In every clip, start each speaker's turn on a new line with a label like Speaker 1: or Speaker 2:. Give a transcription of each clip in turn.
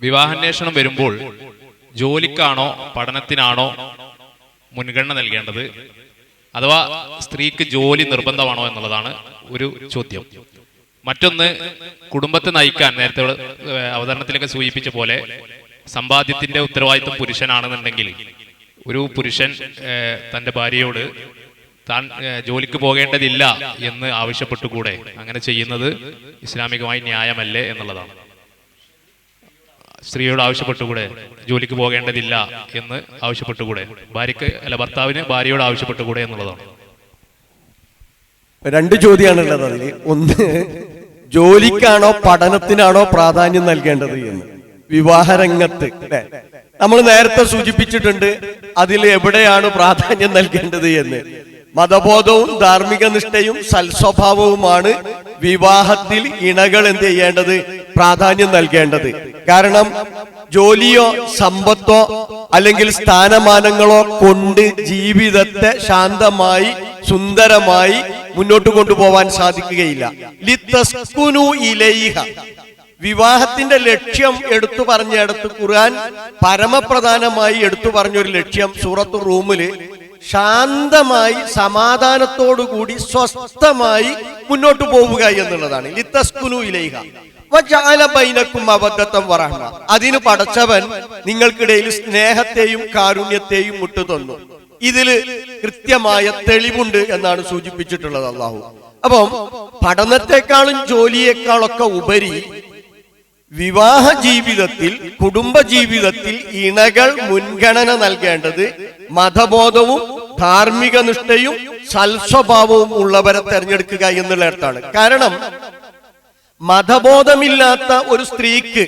Speaker 1: വിവാഹാന്വേഷണം വരുമ്പോൾ ജോലിക്കാണോ പഠനത്തിനാണോ മുൻഗണന നൽകേണ്ടത്? അഥവാ സ്ത്രീക്ക് ജോലി നിർബന്ധമാണോ എന്നുള്ളതാണ് ഒരു ചോദ്യം. മറ്റൊന്ന് കുടുംബത്തെ നയിക്കാൻ നേരത്തെ അവതരണത്തിലൊക്കെ സൂചിപ്പിച്ച പോലെ സമ്പാദ്യത്തിന്റെ ഉത്തരവാദിത്വം പുരുഷനാണെന്നുണ്ടെങ്കിൽ ഒരു പുരുഷൻ തന്റെ ഭാര്യയോട് താൻ ജോലിക്ക് പോകേണ്ടതില്ല എന്ന് ആവശ്യപ്പെട്ടുകൂടെ? അങ്ങനെ ചെയ്യുന്നത് ഇസ്ലാമികമായി ന്യായമല്ലേ എന്നുള്ളതാണ്. സ്ത്രീയോട് ആവശ്യപ്പെട്ടുകൂടെ? ജോലിക്ക് പോകേണ്ടതില്ല എന്ന് ആവശ്യപ്പെട്ടുകൂടെ? ഭാര്യക്ക് അല്ല ഭർത്താവിന് ഭാര്യയോട് ആവശ്യപ്പെട്ടുകൂടെ എന്നുള്ളതാണ്.
Speaker 2: രണ്ട് ചോദ്യമാണ് ഉള്ളത് അതിൽ ഒന്ന് ജോലിക്കാണോ പഠനത്തിനാണോ പ്രാധാന്യം നൽകേണ്ടത് എന്ന്? വിവാഹരംഗത്ത് അല്ലെ? നമ്മൾ നേരത്തെ സൂചിപ്പിച്ചിട്ടുണ്ട് അതിൽ എവിടെയാണ് പ്രാധാന്യം നൽകേണ്ടത് എന്ന്. മതബോധവും ധാർമ്മിക നിഷ്ഠയും സൽസ്വഭാവവുമാണ് വിവാഹത്തിൽ ഇണകൾ എന്ത് ചെയ്യേണ്ടത്? പ്രാധാന്യം നൽകേണ്ടത്. കാരണം ജോലിയോ സമ്പത്തോ അല്ലെങ്കിൽ സ്ഥാനമാനങ്ങളോ കൊണ്ട് ജീവിതത്തെ ശാന്തമായി സുന്ദരമായി മുന്നോട്ട് കൊണ്ടുപോവാൻ സാധിക്കുകയില്ല. ലിത്തസ്കുനു ഇലൈഹ. വിവാഹത്തിന്റെ ലക്ഷ്യം എടുത്തു പറഞ്ഞിടത്ത് ഖുർആൻ പരമപ്രധാനമായി എടുത്തു പറഞ്ഞൊരു ലക്ഷ്യം സൂറത്ത് റൂമിൽ ശാന്തമായി സമാധാനത്തോടുകൂടി സ്വസ്ഥമായി മുന്നോട്ട് പോവുക എന്നുള്ളതാണ്. ലിത്തസ്കുനു ഇലൈഹ. അതിന് പടച്ചവൻ നിങ്ങൾക്കിടയിൽ സ്നേഹത്തെയും കാരുണ്യത്തെയും മുട്ടു തന്നു ഇതിൽ കൃത്യമായ തെളിവുണ്ട് എന്നാണ് സൂചിപ്പിച്ചിട്ടുള്ളത് അള്ളാഹു അപ്പം പഠനത്തെക്കാളും ജോലിയേക്കാളൊക്കെ ഉപരി വിവാഹ ജീവിതത്തിൽ കുടുംബ ജീവിതത്തിൽ ഇണകൾ മുൻഗണന നൽകേണ്ടത് മതബോധവും ധാർമ്മിക നിഷ്ഠയും സൽസ്വഭാവവും ഉള്ളവരെ തെരഞ്ഞെടുക്കുക എന്നുള്ളിടത്താണ്. കാരണം മതബോധമില്ലാത്ത ഒരു സ്ത്രീക്ക്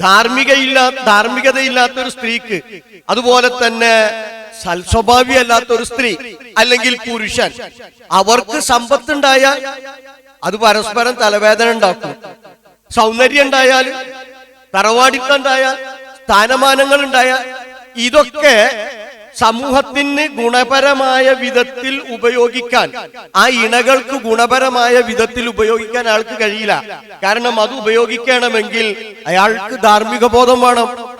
Speaker 2: ധാർമ്മികയില്ലാ ധാർമ്മികതയില്ലാത്ത ഒരു സ്ത്രീക്ക് അതുപോലെ തന്നെ സൽസ്വഭാവിയല്ലാത്ത ഒരു സ്ത്രീ അല്ലെങ്കിൽ പുരുഷൻ അവർക്ക് സമ്പത്തുണ്ടായാൽ അത് പരസ്പരം തലവേദന ഉണ്ടാക്കും. സൗന്ദര്യം ഉണ്ടായാൽ തറവാടിക്കുണ്ടായാൽ സ്ഥാനമാനങ്ങൾ ഉണ്ടായാൽ ഇതൊക്കെ സമൂഹത്തിന് ഗുണപരമായ വിധത്തിൽ ഉപയോഗിക്കാൻ ആ ഇണകൾക്ക് ഗുണപരമായ വിധത്തിൽ ഉപയോഗിക്കാൻ ആൾക്ക് കഴിയില്ല. കാരണം അത് ഉപയോഗിക്കണമെങ്കിൽ അയാൾക്ക് ധാർമ്മിക ബോധം വേണം.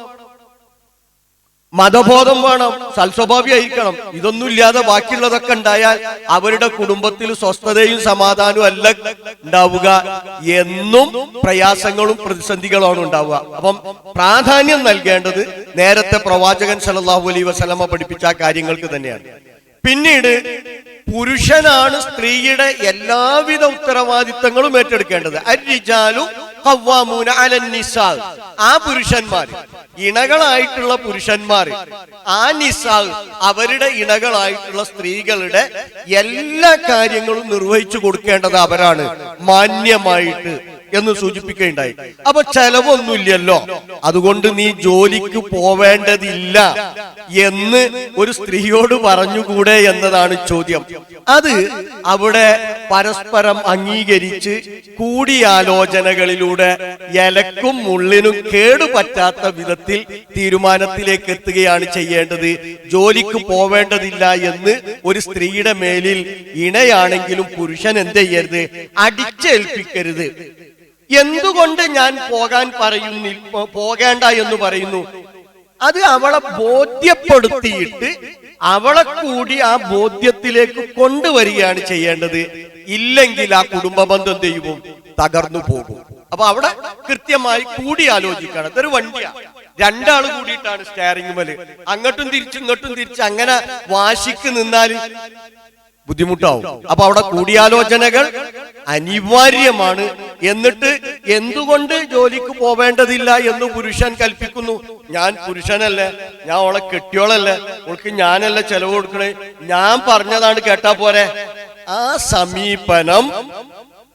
Speaker 2: മതബോധം വേണം സൽസ്വഭാവിയായിരിക്കണം ഇതൊന്നും ഇല്ലാതെ ബാക്കിയുള്ളതൊക്കെ ഉണ്ടായാൽ അവരുടെ കുടുംബത്തിൽ സ്വസ്ഥതയും സമാധാനവും അല്ല ഉണ്ടാവുക. എന്നും പ്രയാസങ്ങളും പ്രതിസന്ധികളാണ് ഉണ്ടാവുക. അപ്പം പ്രാധാന്യം നൽകേണ്ടത് നേരത്തെ പ്രവാചകൻ സലല്ലാഹു അലൈ വസലമ പഠിപ്പിച്ച കാര്യങ്ങൾക്ക് തന്നെയാണ്. പിന്നീട് പുരുഷനാണ് സ്ത്രീയുടെ എല്ലാവിധ ഉത്തരവാദിത്തങ്ങളും ഏറ്റെടുക്കേണ്ടത്. അരിജാലു ആ പുരുഷന്മാർ ഇണകളായിട്ടുള്ള പുരുഷന്മാർ. ആ നിസാ അവരുടെ ഇണകളായിട്ടുള്ള സ്ത്രീകളുടെ എല്ലാ കാര്യങ്ങളും നിർവഹിച്ചു കൊടുക്കേണ്ടത് അവരാണ്. മാന്യമായിട്ട് എന്ന് സൂചിപ്പിക്കുകയുണ്ടായി. അപ്പൊ ചെലവൊന്നുമില്ലല്ലോ. അതുകൊണ്ട് നീ ജോലിക്ക് പോവേണ്ടതില്ല എന്ന് ഒരു സ്ത്രീയോട് പറഞ്ഞുകൂടെ എന്നതാണ് ചോദ്യം. അത് അവിടെ പരസ്പരം അംഗീകരിച്ച് കൂടിയാലോചനകളിലൂടെ ഇലക്കും മുള്ളിനും കേടുപറ്റാത്ത വിധത്തിൽ തീരുമാനത്തിലേക്ക് എത്തുകയാണ് ചെയ്യേണ്ടത്. ജോലിക്ക് പോവേണ്ടതില്ല എന്ന് ഒരു സ്ത്രീയുടെ മേലിൽ ഇണയാണെങ്കിലും പുരുഷൻ എന്ത് ചെയ്യരുത്? അടിച്ചേൽപ്പിക്കരുത്. എന്തുകൊണ്ട് ഞാൻ പോകാൻ പറയുന്നി പോകേണ്ട എന്ന് പറയുന്നു? അത് അവളെ ബോധ്യപ്പെടുത്തിയിട്ട് അവളെ കൂടി ആ ബോധ്യത്തിലേക്ക് കൊണ്ടുവരികയാണ് ചെയ്യേണ്ടത്. ഇല്ലെങ്കിൽ ആ കുടുംബ ബന്ധം ദൈവം തകർന്നു പോകും. അപ്പൊ അവിടെ കൃത്യമായി കൂടി ആലോചിക്കണം. ഇതൊരു വണ്ടിയാ. രണ്ടാൾ കൂടിയിട്ടാണ് സ്റ്റാറിംഗ് മൽ അങ്ങോട്ടും തിരിച്ച് ഇങ്ങോട്ടും തിരിച്ച് അങ്ങനെ വാശിക്ക് നിന്നാൽ ബുദ്ധിമുട്ടാവും. അപ്പൊ അവിടെ കൂടിയാലോചനകൾ അനിവാര്യമാണ് എന്നിട്ട് എന്തുകൊണ്ട് ജോലിക്ക് പോവേണ്ടതില്ല എന്ന് പുരുഷൻ കൽപ്പിക്കുന്നു. ഞാൻ പുരുഷനല്ലേ ഞാൻ അവളെ കെട്ടിയോളല്ലേ അവൾക്ക് ഞാനല്ല ചെലവ് കൊടുക്കണേ? ഞാൻ പറഞ്ഞതാണ് കേട്ടാ പോരെ. ആ സമീപനം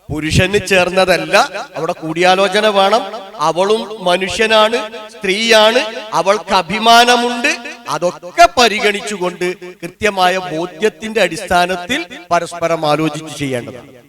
Speaker 2: പുരുഷന് ചേർന്നതല്ല അവിടെ കൂടിയാലോചന വേണം. അവളും മനുഷ്യനാണ് സ്ത്രീയാണ് അവൾക്ക് അഭിമാനമുണ്ട്. അതൊക്കെ പരിഗണിച്ചുകൊണ്ട് കൃത്യമായ ബോധ്യത്തിന്റെ അടിസ്ഥാനത്തിൽ പരസ്പരം ആലോചിച്ച് ചെയ്യേണ്ടതാണ്.